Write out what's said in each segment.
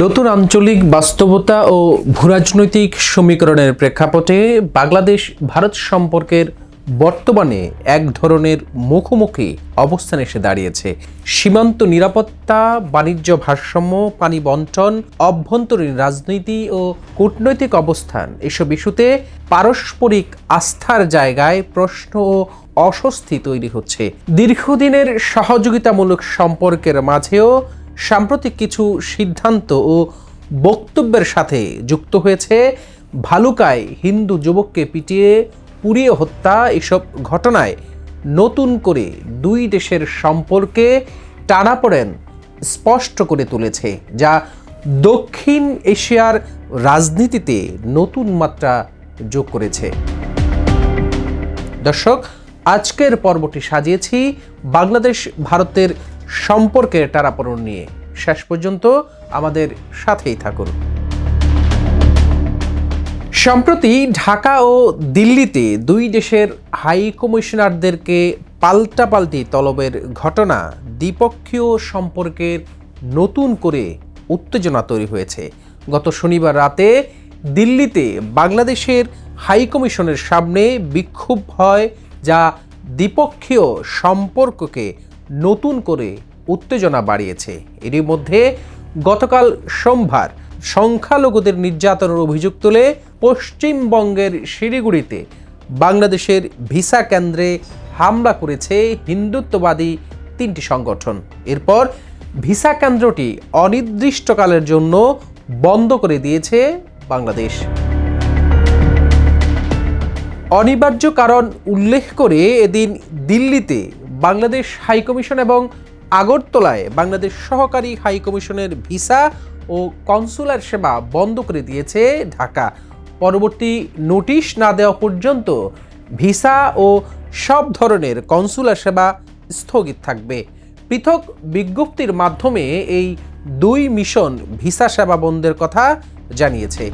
নতুন আঞ্চলিক বাস্তবতা ও ভূরাজনৈতিক সমীকরণের প্রেক্ষাপটে বাংলাদেশ ভারত সম্পর্কের বর্তমানে এক ধরনের মুখোমুখি অবস্থান এসে দাঁড়িয়েছে। সীমান্ত নিরাপত্তা, বাণিজ্য ভারসাম্য, পানি বন্টন, অভ্যন্তরীণ রাজনীতি ও কূটনৈতিক অবস্থান এসব ইস্যুতে পারস্পরিক আস্থার জায়গায় প্রশ্ন ও অস্বস্তি তৈরি হচ্ছে। দীর্ঘদিনের সহযোগিতামূলক সম্পর্কের মাঝেও সাম্প্রতিক কিছু সিদ্ধান্ত ও বক্তব্যের সাথে যুক্ত হয়েছে। ভালুকায় হিন্দু যুবককে পিটিয়ে, পুড়িয়ে হত্যা এসব ঘটনায় নতুন করে দুই দেশের সম্পর্কে টানাপড়েন স্পষ্ট করে তুলেছে, যা দক্ষিণ এশিয়ার রাজনীতিতে নতুন মাত্রা যোগ করেছে। দর্শক, আজকের পর্বটি সাজিয়েছি বাংলাদেশ ভারতের সম্পর্কের টানাপোড়ন নিয়ে। শেষ পর্যন্ত আমাদের সাথেই থাকুন। সম্প্রতি ঢাকা ও দিল্লিতে দুই দেশের হাই কমিশনারদেরকে পাল্টাপাল্টি তলবের ঘটনা দ্বিপক্ষীয় সম্পর্কের নতুন করে উত্তেজনা তৈরি হয়েছে। গত শনিবার রাতে দিল্লিতে বাংলাদেশের হাই কমিশনের সামনে বিক্ষোভ হয় যা দ্বিপক্ষীয় সম্পর্ককে নতুন করে উত্তেজনা বাড়িয়েছে। এরই মধ্যে গতকাল সোমবার সংখ্যালঘুদের নির্যাতনের অভিযোগ তুলে পশ্চিমবঙ্গের শিলিগুড়িতে। বাংলাদেশের ভিসা কেন্দ্রে হামলা করেছে হিন্দুত্ববাদী তিনটি সংগঠন। এরপর ভিসা কেন্দ্রটি অনির্দিষ্টকালের জন্য বন্ধ করে দিয়েছে বাংলাদেশ। অনিবার্য কারণ উল্লেখ করে এদিন দিল্লিতে বাংলাদেশ হাইকমিশন এবং আগরতলায় বাংলাদেশ সহকারী হাইকমিশনের ভিসা ও কনসুলার সেবা বন্ধ করে দিয়েছে ঢাকা। পরবর্তী নোটিশ না দেওয়া পর্যন্ত ভিসা ও সব ধরনের কনসুলার সেবা স্থগিত থাকবে। পৃথক বিজ্ঞপ্তির মাধ্যমে এই দুই মিশন ভিসা সেবা বন্ধের কথা জানিয়েছে।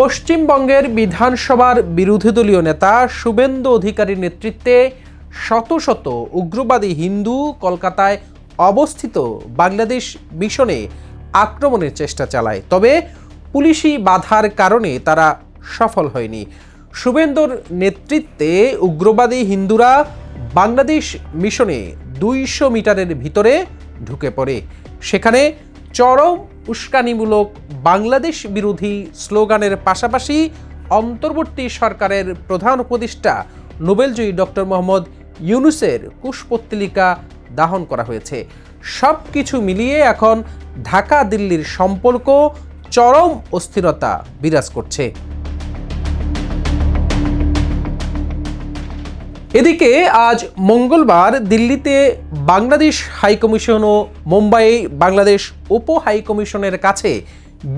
পশ্চিমবঙ্গের বিধানসভার বিরোধী দলীয় নেতা শুভেন্দু অধিকারীর নেতৃত্বে শত শত উগ্রবাদী হিন্দু কলকাতায় অবস্থিত বাংলাদেশ মিশনে আক্রমণের চেষ্টা চালায়। তবে পুলিশি বাধার কারণে তারা সফল হয়নি। শুভেন্দুর নেতৃত্বে উগ্রবাদী হিন্দুরা বাংলাদেশ মিশনে দুইশো মিটারের ভিতরে ঢুকে পড়ে। সেখানে চরম উস্কানিমূলক বাংলাদেশ বিরোধী স্লোগানের পাশাপাশি অন্তর্বর্তী সরকারের প্রধান উপদেষ্টা নোবেলজয়ী ডক্টর মোহাম্মদ ইউনুসের কুশপত্তলিকা দাহন করা হয়েছে। সব কিছু মিলিয়ে এখন ঢাকা দিল্লির সম্পর্ক চরম অস্থিরতা বিরাজ করছে। এদিকে আজ মঙ্গলবার দিল্লিতে বাংলাদেশ হাইকমিশন ও মুম্বাই বাংলাদেশ উপ হাইকমিশনের কাছে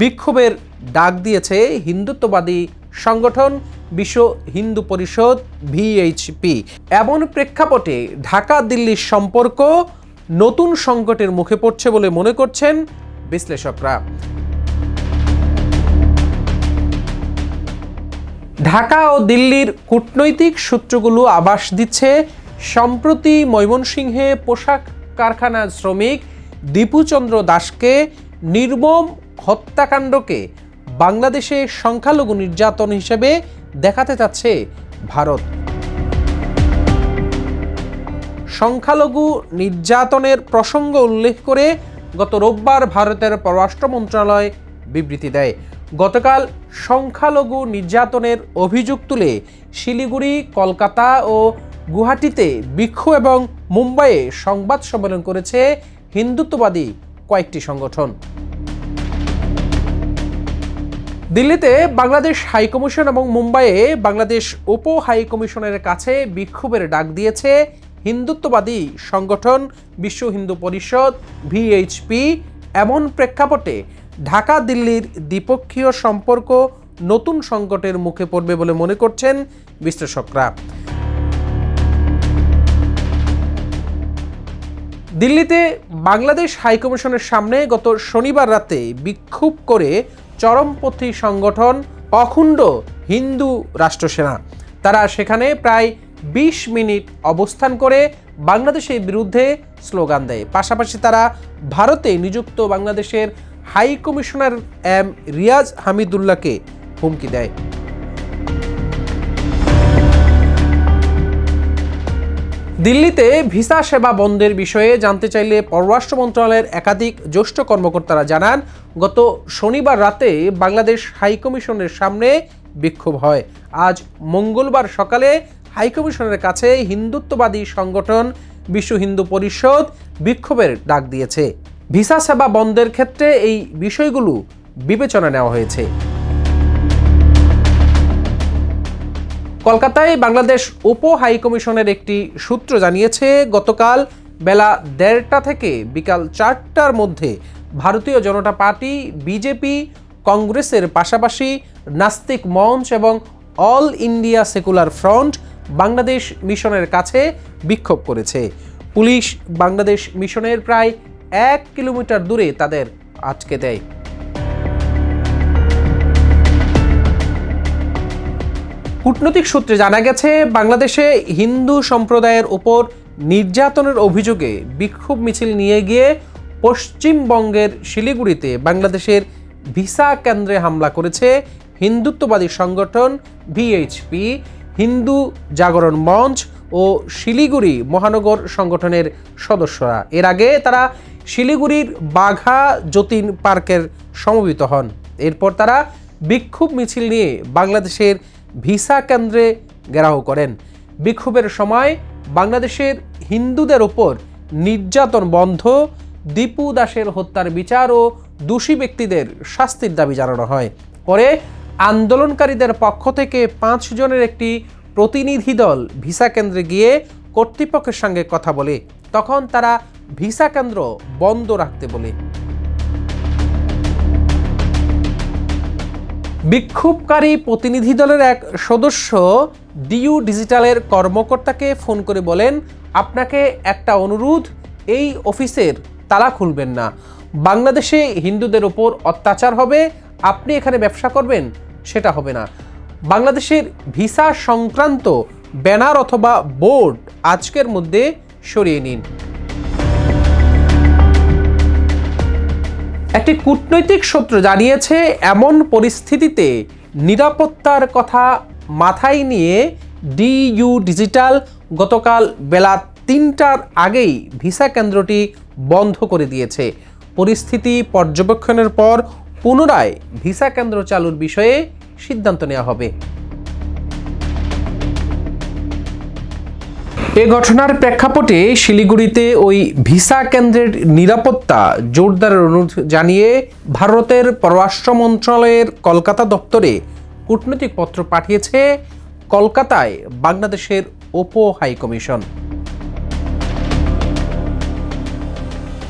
বিক্ষোভের ডাক দিয়েছে হিন্দুত্ববাদী সংগঠন বিশ্ব হিন্দু পরিষদ, ভিএইচপি। এমন প্রেক্ষাপটে ঢাকা দিল্লির সম্পর্ক নতুন সংকটের মুখে পড়ছে বলে মনে করছেন বিশ্লেষকরা। ঢাকা ও দিল্লির কূটনৈতিক সূত্রগুলো আবাস দিচ্ছে, সম্প্রতি ময়মনসিংহে পোশাক কারখানার শ্রমিক দীপুচন্দ্র দাসকে নির্মম হত্যাকাণ্ডকে বাংলাদেশে সংখ্যালঘু নির্যাতন হিসেবে দেখাতে চাচ্ছে ভারত। সংখ্যালঘু নির্যাতনের প্রসঙ্গ উল্লেখ করে গত রোববার ভারতের পররাষ্ট্র মন্ত্রণালয় বিবৃতি দেয়। গতকাল সংখ্যালঘু নির্যাতনের অভিযোগ তুলে শিলিগুড়ি, কলকাতা ও গুয়াহাটিতে বিক্ষোভ এবং মুম্বাইয়ে সংবাদ সম্মেলন করেছে হিন্দুত্ববাদী কয়েকটি সংগঠন। দিল্লিতে বাংলাদেশ হাইকমিশন এবং মুম্বাইয়ে বাংলাদেশ উপ হাইকমিশনের কাছে বিক্ষোভের ডাক দিয়েছে হিন্দুত্ববাদী সংগঠন, বিশ্ব হিন্দু পরিষদ, ভিএইচপি, এমন প্রেক্ষাপটে ঢাকা দিল্লির দ্বিপক্ষীয় সম্পর্ক নতুন সংকটের মুখে পড়বে বলে মনে করছেন বিশ্লেষকরা। দিল্লিতে বাংলাদেশ হাইকমিশনের সামনে গত শনিবার রাতে বিক্ষোভ করে চরমপন্থী সংগঠন অখণ্ড হিন্দু রাষ্ট্রসেনা। তারা সেখানে প্রায় বিশ মিনিট অবস্থান করে বাংলাদেশের বিরুদ্ধে স্লোগান দেয়। পাশাপাশি তারা ভারতে নিযুক্ত বাংলাদেশের হাই কমিশনার এম রিয়াজ হামিদুল্লাহকে হুমকি দেয়। দিল্লিতে ভিসা সেবা বন্ধের বিষয়ে জানতে চাইলে পররাষ্ট্র মন্ত্রণালয়ের একাধিক জ্যেষ্ঠ কর্মকর্তারা জানান, গত শনিবার রাতে বাংলাদেশ হাইকমিশনের সামনে বিক্ষোভ হয়। আজ মঙ্গলবার সকালে হাইকমিশনের কাছে হিন্দুত্ববাদী সংগঠন বিশ্ব হিন্দু পরিষদ বিক্ষোভের ডাক দিয়েছে। ভিসা সেবা বন্ধের ক্ষেত্রে এই বিষয়গুলো বিবেচনা নেওয়া হয়েছে। কলকাতায় বাংলাদেশ উপ হাই কমিশনের একটি সূত্র জানিয়েছে, গতকাল বেলা দেড়টা থেকে বিকাল চারটার মধ্যে ভারতীয় জনতা পার্টি, বিজেপি, কংগ্রেসের পাশাপাশি নাস্তিক মঞ্চ এবং all India secular front Bangladesh মিশনের কাছে বিক্ষোভ করেছে। পুলিশ বাংলাদেশ মিশনের প্রায় এক কিলোমিটার দূরে তাদের আটকে দেয়। কূটনৈতিক সূত্রে জানা গেছে, বাংলাদেশে হিন্দু সম্প্রদায়ের ওপর নির্যাতনের অভিযোগে বিক্ষোভ মিছিল নিয়ে গিয়ে পশ্চিমবঙ্গের শিলিগুড়িতে বাংলাদেশের ভিসা কেন্দ্রে হামলা করেছে হিন্দুত্ববাদী সংগঠন ভিএইচপি, হিন্দু জাগরণ মঞ্চ ও শিলিগুড়ি মহানগর সংগঠনের সদস্যরা। এর আগে তারা শিলিগুড়ির বাঘা যতীন পার্কের সমবেত হন। এরপর তারা বিক্ষোভ মিছিল নিয়ে বাংলাদেশের ভিসা কেন্দ্রে ঘেরাও করেন। বিক্ষোভের সময় বাংলাদেশের হিন্দুদের ওপর নির্যাতন বন্ধ, দীপু দাসের হত্যার বিচার ও দোষী ব্যক্তিদের শাস্তির দাবি জানানো হয়। পরে আন্দোলনকারীদের পক্ষ থেকে পাঁচ জনের একটি প্রতিনিধি দল ভিসা কেন্দ্রে গিয়ে কর্তৃপক্ষের সঙ্গে কথা বলে। তখন তারা ভিসা কেন্দ্র বন্ধ রাখতে বলে। বিক্ষোভকারী প্রতিনিধি দলের এক সদস্য ডিইউ ডিজিটালের কর্মকর্তাকে ফোন করে বলেন, আপনাকে একটা অনুরোধ, এই অফিসের তালা খুলবেন না। বাংলাদেশে হিন্দুদের ওপর অত্যাচার হবে, আপনি এখানে ব্যবসা করবেন, সেটা হবে না। বাংলাদেশের ভিসা সংক্রান্ত ব্যানার অথবা বোর্ড আজকের মধ্যে সরিয়ে নিন। একটি কূটনৈতিক সূত্র জানিয়েছে, এমন পরিস্থিতিতে নিরাপত্তার কথা মাথায় নিয়ে ডিইউ ডিজিটাল গতকাল বেলা তিনটার আগেই ভিসা কেন্দ্রটি বন্ধ করে দিয়েছে। পরিস্থিতি পর্যবেক্ষণের পর পুনরায় ভিসা কেন্দ্র চালুর বিষয়ে সিদ্ধান্ত নেওয়া হবে। এ ঘটনার প্রেক্ষাপটে শিলিগুড়িতে ওই ভিসা কেন্দ্রের নিরাপত্তা জোরদারের অনুরোধ জানিয়ে ভারতের পররাষ্ট্র মন্ত্রণালয়ের কলকাতা দপ্তরে কূটনৈতিক পত্র পাঠিয়েছে কলকাতায় বাংলাদেশের উপ হাইকমিশন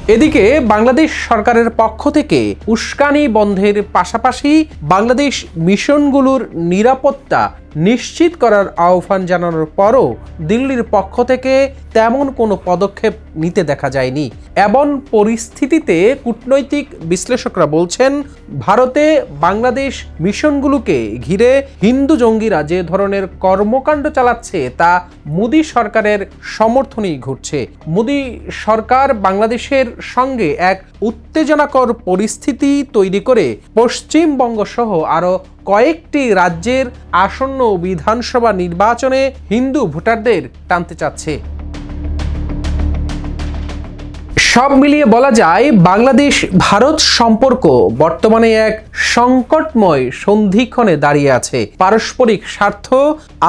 এদিকে বাংলাদেশ সরকারের পক্ষ থেকে উস্কানি বন্ধের পাশাপাশি বাংলাদেশ মিশনগুলোর নিরাপত্তা নিশ্চিত করার আহ্বান জানানোর পরও দিল্লির পক্ষ থেকে তেমন কোনো পদক্ষেপ নিতে দেখা যায়নি। এমন পরিস্থিতিতে কূটনৈতিক বিশ্লেষকরা বলছেন, ভারতে বাংলাদেশ মিশনগুলোকে ঘিরে হিন্দু জঙ্গিরা যে ধরনের কর্মকাণ্ড চালাচ্ছে, তা মোদি সরকারের সমর্থনেই ঘটছে। মোদি সরকার বাংলাদেশের সঙ্গে এক উত্তেজনাকর পরিস্থিতি তৈরি করে পশ্চিমবঙ্গ সহ আরও কয়েকটি রাজ্যের আসন্ন বিধানসভা নির্বাচনে হিন্দু ভোটারদের টানতে চাচ্ছে। সব মিলিয়ে বলা যায়, বাংলাদেশ ভারত সম্পর্ক বর্তমানে এক সংকটময় সন্ধিক্ষণে দাঁড়িয়ে আছে। পারস্পরিক স্বার্থ,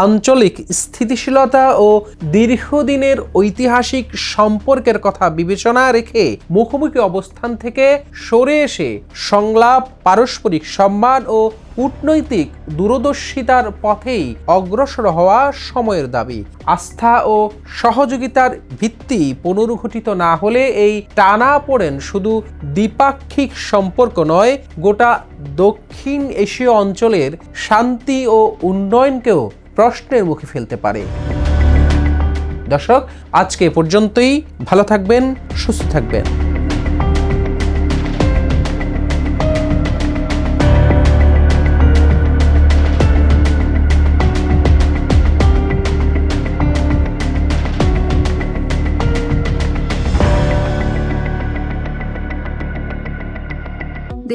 আঞ্চলিক স্থিতিশীলতা ও দীর্ঘদিনের ঐতিহাসিক সম্পর্কের কথা বিবেচনা রেখে মুখোমুখি অবস্থান থেকে সরে এসে সংলাপ, পারস্পরিক সম্মান ও কূটনৈতিক দূরদর্শিতার পথেই অগ্রসর হওয়া সময়ের দাবি। আস্থা ও সহযোগিতার ভিত্তি পুনর্গঠিত না হলে এই টানা পড়েন শুধু দ্বিপাক্ষিক সম্পর্ক নয়, গোটা দক্ষিণ এশীয় অঞ্চলের শান্তি ও উন্নয়নকেও প্রশ্নের মুখে ফেলতে পারে। দর্শক, আজকে পর্যন্তই। ভালো থাকবেন, সুস্থ থাকবেন।